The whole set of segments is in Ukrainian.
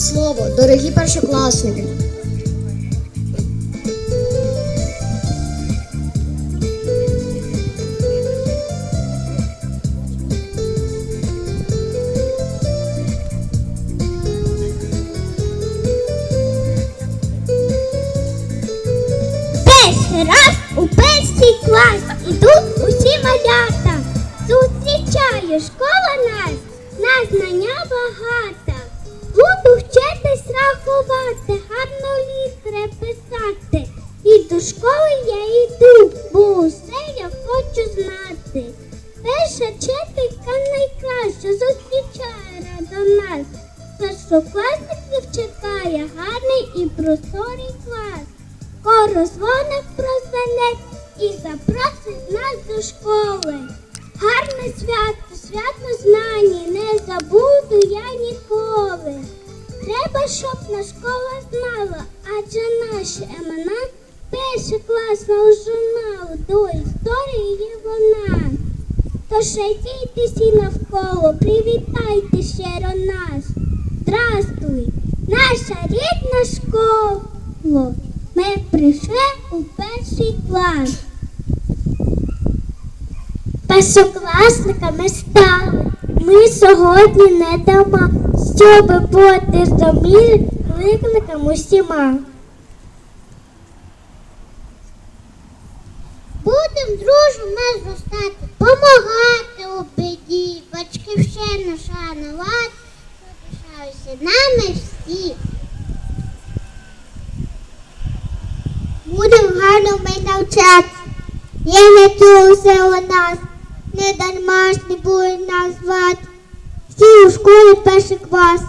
слово, дорогі першокласники. Перший раз у перший клас ідуть усі малята. Зустрічає школа нас, на знання багата. Рахувати, гарно літери писати. І до школи я йду, бо усе я хочу знати. Перша вчителька найкраща зустрічає радо нас. Першокласників чекає гарний і просторий клас. Скоро дзвоник і запросить нас до школи. Гарне свято, свято знані, не забуду я ніколи. Треба, щоб на школа знала, адже наші імена першокласного журналу до історії є вона. Тож всі навколо, привітайте щиро нас. Здрастуй, наша рідна школа. Ми прийшли у перший клас. Першокласниками стали. Сьогодні не дома, щоб бути зуміль викликам усіма. Будем дружно зростати, помагати у біді, батьківщину шанувати, пишаюся нами всі. Будем гарно ми навчати, є не все у нас, не дарма ж не будуть нас звати. Всі у школі перший клас.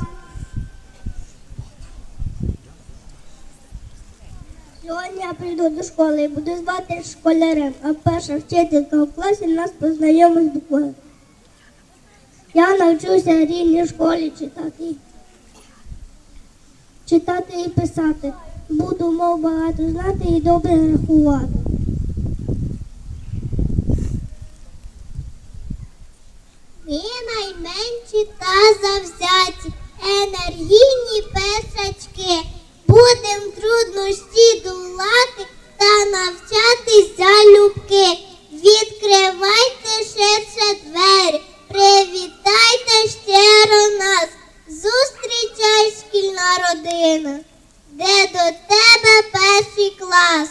Сьогодні я прийду до школи і буду звати школярем, а перша вчителька у класі нас познайомить з буквою. Я навчуся в рідній школі читати. Читати і писати. Буду мов багато знати і добре рахувати. Ми найменші родина, де до тебе перший клас.